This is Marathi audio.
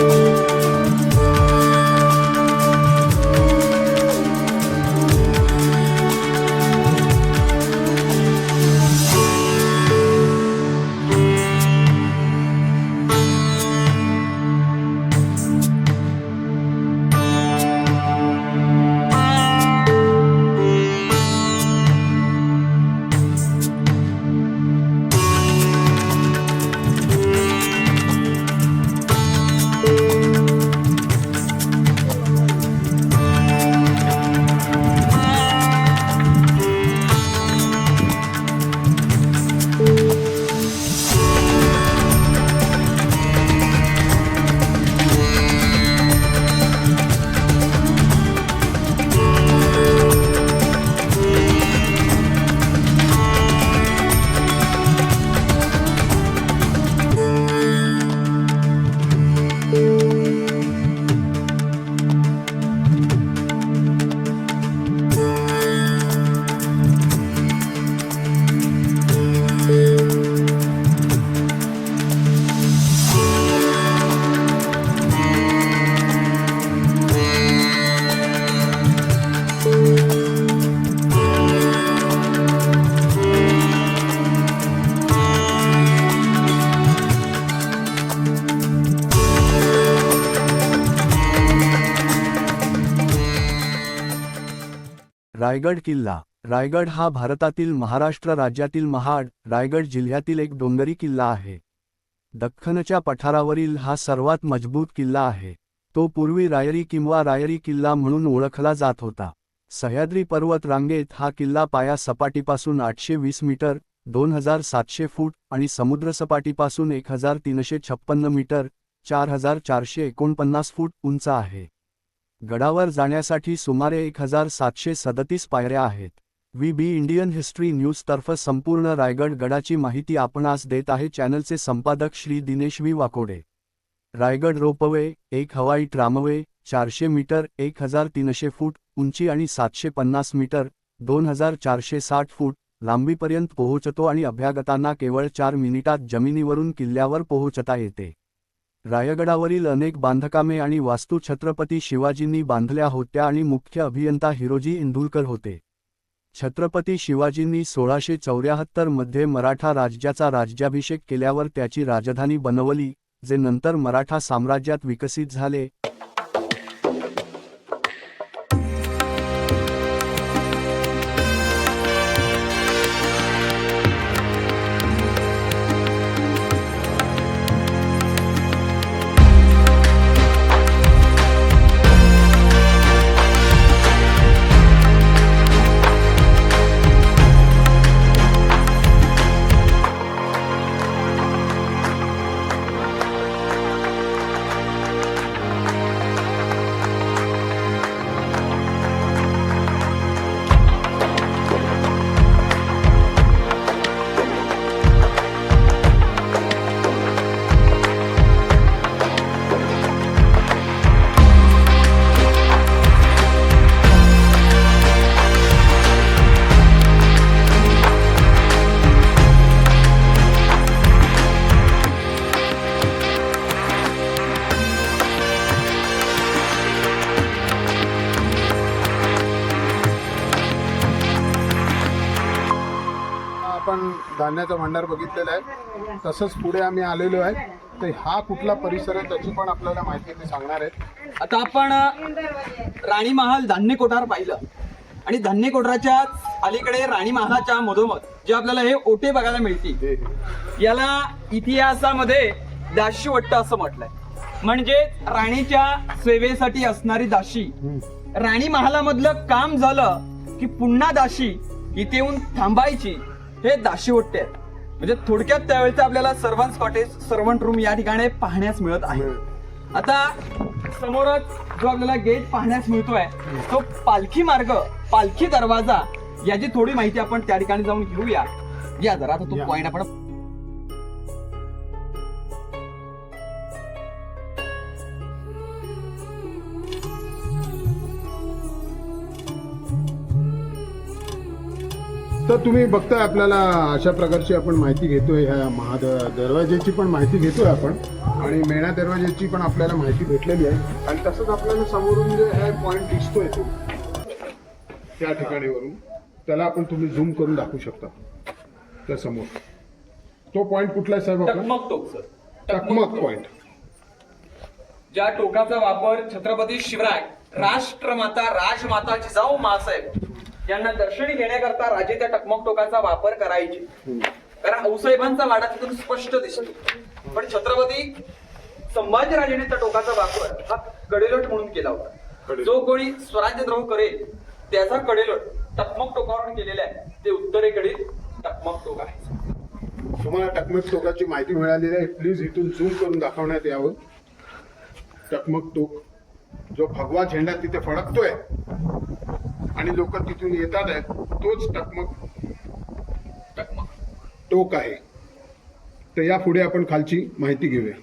you रायगड किल्ला. रायगड हा भारतातील महाराष्ट्र राज्यातील महाड रायगड जिल्ह्यातील एक डोंगरी किल्ला आहे. दख्खनच्या पठारावरील हा सर्वात मजबूत किल्ला आहे. तो पूर्वी रायरी किंवा रायरी किल्ला म्हणून ओळखला जात होता. सह्याद्री पर्वत रांगेत हा किल्ला पाया सपाटीपासून आठशे वीस मीटर दोन हजार सातशे फूट आणि समुद्रसपाटीपासून एक हजार तीनशे छप्पन्न मीटर चार हजार चारशे एकोणपन्नास फूट उंच आहे. गडावर जाण्यासाठी सुमारे एक हजार सातशे सदतीस पायऱ्या आहेत. V B. इंडियन हिस्ट्री न्यूजतर्फे संपूर्ण रायगड गडाची माहिती आपणास देत आहे. चॅनलचे संपादक श्री दिनेश व्ही. वाकोडे. रायगड रोपवे एक हवाई ट्रामवे चारशे मीटर एक हजार तीनशे फूट उंची आणि सातशे पन्नास मीटर दोन हजार चारशे साठ फूट लांबीपर्यंत पोहोचतो आणि अभ्यागतांना केवळ चार मिनिटात जमिनीवरून किल्ल्यावर पोहोचता येते. रायगडावरील अनेक बांधकामे आणि वास्तू छत्रपती शिवाजींनी बांधल्या होत्या आणि मुख्य अभियंता हिरोजी इंदुलकर होते. छत्रपती शिवाजींनी सोळाशे चौऱ्याहत्तरमध्ये मराठा राज्याचा राज्याभिषेक केल्यावर त्याची राजधानी बनवली जे नंतर मराठा साम्राज्यात विकसित झाले. धान्याचा भांडार बघितलेला आहे. तसंच पुढे आम्ही आलेलो आहे. तर हा कुठला परिसर आहे त्याची पण आपल्याला माहिती ते सांगणार आहेत. आता आपण राणी महाल धान्य कोठार पाहिलं. आणि धान्य कोठाराच्या अलीकडे राणी महालाच्या मधोमध जे आपल्याला हे ओटे बघायला मिळतील. याला इतिहासामध्ये दाशीवट्ट असं म्हटलंय. म्हणजे राणीच्या सेवेसाठी असणारी दाशी. राणी महालामधलं काम झालं की पुन्हा दाशी इथे येऊन थांबायची. हे दाशीवट्टे आहेत. म्हणजे थोडक्यात त्यावेळेचं आपल्याला सर्वंट कॉटेज सर्वंट रूम या ठिकाणी पाहण्यास मिळत आहे. आता समोरच जो आपल्याला गेट पाहण्यास मिळतोय तो पालखी मार्ग पालखी दरवाजा याची थोडी माहिती आपण त्या ठिकाणी जाऊन घेऊया. या जरा आता तो या. पॉइंट आपण तर तुम्ही बघताय आपल्याला अशा प्रकारची आपण माहिती घेतोय ह्या महाद दरवाजेची पण माहिती घेतोय आपण. आणि मेणा दरवाजेची पण आपल्याला माहिती भेटलेली आहे. आणि तसंच आपल्याला समोरून जे आहे पॉईंट दिसतोय तो त्या ठिकाणी वरून त्याला आपण तुम्ही झूम करून दाखवू शकता. त्या समोर. तो पॉईंट कुठला आहे साहेब आपला? टकमक टोक सर. टकमक पॉईंट ज्या टोकाचा वापर छत्रपती शिवराय राष्ट्रमाता राजमाता जिजाऊ मासाहेब यांना दर्शनी घेण्याकरता राजे त्या टकमक टोकाचा वापर करायचे. कारण औसाहेबांचा वाडा तिथून स्पष्ट दिसतो. पण छत्रपती संभाजीराजेने त्या टोकाचा वापर हा कडेलोट म्हणून केला होता. जो कोणी स्वराज्यद्रोह करेल त्याचा कडेलोट टकमक टोकावरून केलेला आहे. ते उत्तरेकडील टकमक टोक आहे. तुम्हाला टकमक टोकाची माहिती मिळालेली आहे प्लीज इथून झूम करून दाखवण्यात यावं. टकमक टोक जो भगवा झेंडा तिथे फडकतोय आणि लोक तिथून येतात आहेत तोच टकमक टकमक टोक आहे. तर या पुढे आपण खालची माहिती घेऊया.